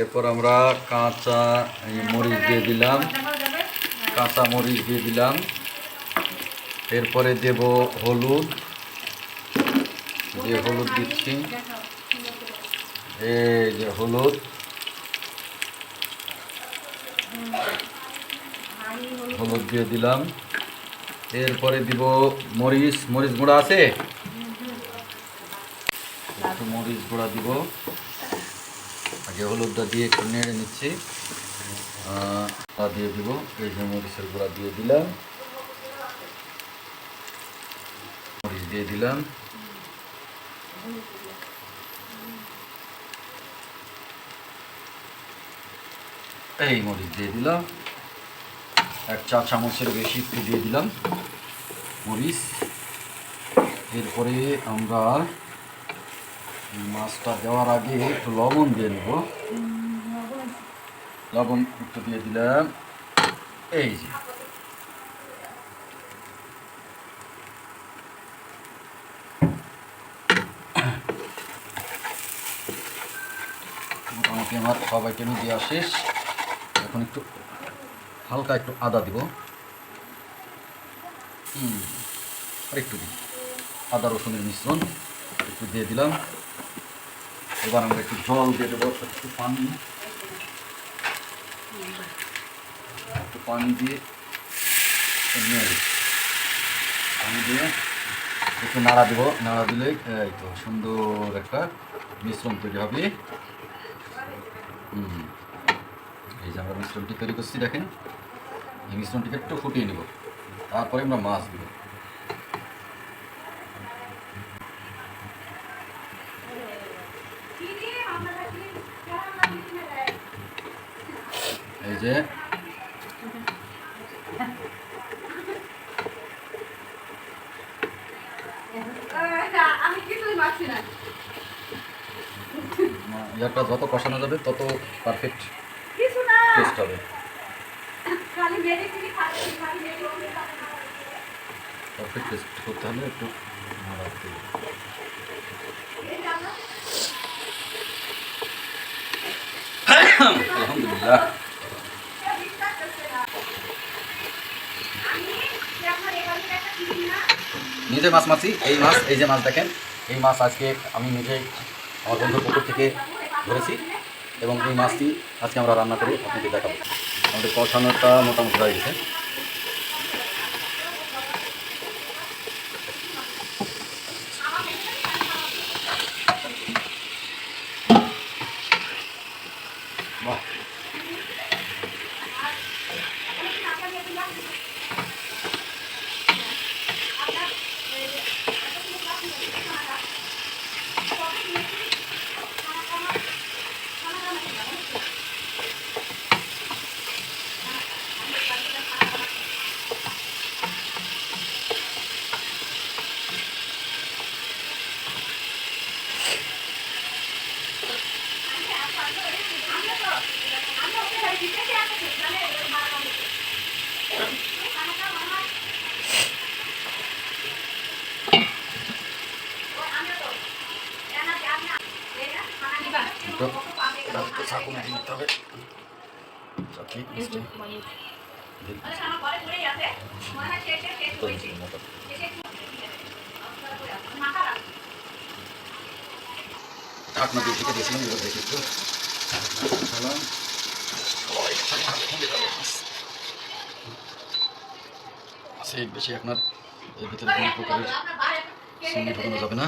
এরপর আমরা কাঁচা মরিচ দিয়ে দিলাম। কাঁচা মরিচ দিয়ে দিলাম। এরপরে দেব হলুদ। যে হলুদ দিচ্ছি, এই যে হলুদ। হলুদ দিয়ে দিলাম। এরপরে দিব মরিচ। মরিচ গুঁড়া আছে? মরিচ গুঁড়া দিব। আগে হলুদটা দিয়ে একটু নেড়ে নিচ্ছি। দিয়ে দিব। এই যে মরিচের গুঁড়া দিয়ে দিলাম। মরিচ দিয়ে দিলাম। এই মরিচ দিয়ে দিলাম। এক চা চামচের বেশি একটু দিয়ে দিলাম মরিচ। এরপরে আমরা মাছটা দেওয়ার আগে একটু লবণ দিয়ে নেব। লবণ একটু দিয়ে দিলাম। এই যে। মোটামুটি আমার সব আইটেমই দেওয়া শেষ। এখন একটু হালকা একটু আদা দিব। আর একটু দিই। আদা রসুনের মিশ্রণ একটু দিয়ে দিলাম। এবার আমরা একটু জল দিয়ে দেবো, একটু পানি। একটু পানি দিয়ে পানি দিয়ে একটু নাড়া দেবো, নাড়া দিলে এই তো সুন্দর একটা মিশ্রণ তৈরি হবে। এই যে আমরা মিশ্রণটি তৈরি করছি, দেখেন। এই মিশ্রণটিকে একটু ফুটিয়ে নেব। তারপরে আমরা মাছ দেবো। যে ইয়ারটা যত কষানো যাবে তত পারফেক্ট টেস্ট হবে। পারফেক্ট টেস্ট করতে হলে একটু হবে। আলহামদুলিল্লাহ। নিজে মাছ মারছি, এই মাছ, এই যে মাছ দেখেন, এই মাছ আজকে আমি নিজেই আমার বন্ধুর পুকুর থেকে ধরেছি এবং এই মাছটি আজকে আমরা রান্না করে আপনাকে দেখাবো। আমাদের কষানোটা মোটামুটি হয়ে গেছে। তো মেখে নিতে হবে চাকি ঢাকনা দিয়ে ঢেকে দিয়েছিলাম দেখি একটু গেল। আচ্ছা, বেশি আপনার এর ভিতরে কোনো প্রকারের চিনি ঢোকানো যাবে না।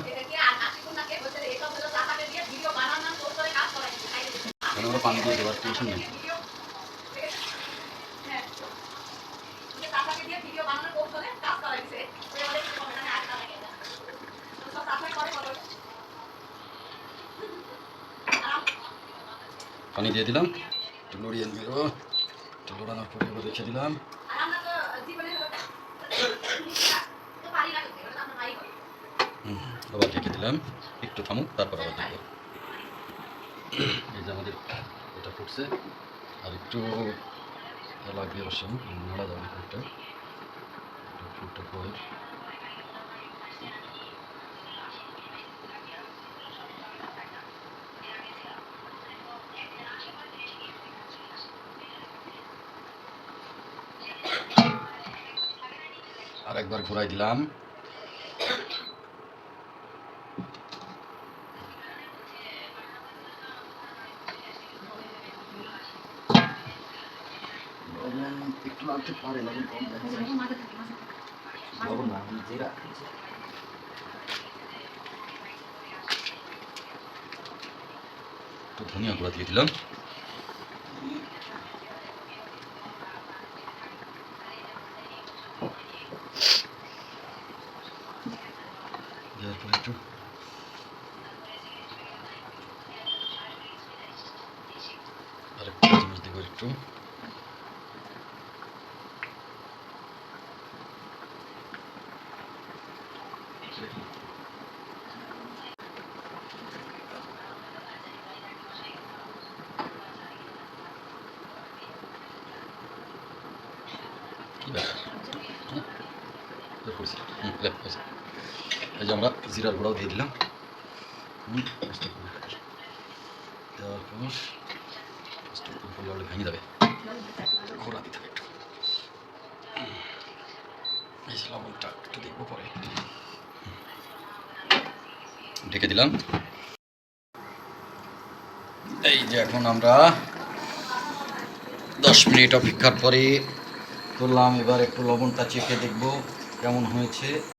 পানি দেওয়ার নেই। পানি দিয়ে দিলাম। একটু লড়িয়ে নিল একটু লড়ানোর পরে এবার রেখে দিলাম। আবার রেখে দিলাম। একটু থামুক, তারপর আবার দেখব। এই যে আমাদের এটা ফুটছে। আর একটু লাগবে অবশ্য নাড়া যাবে ফুটটা। ফুটটা পরে। একবার ঘোরাই দিলাম। লবণ একটু লাগতে পারে লবণ কম লবণ না জিরা একটু ধনিয়া গুঁড়া দিয়ে দিলাম দেওয়ার পরে একটু আর একটু চামচ দেবো একটু কি ব্যাপার হ্যাঁ? বের করেছি। হুম, লে, হয়েছে। এই যে আমরা জিরার গুঁড়াও দিয়ে দিলাম। দেওয়ার পর ভেঙে যাবে ঘোরা দিতে এই একটু দেখব পরে ঢেকে দিলাম এই যে এখন আমরা দশ মিনিট অপেক্ষার পরে করলাম এবার একটু লবণটা চেখে দেখব কেমন হয়েছে।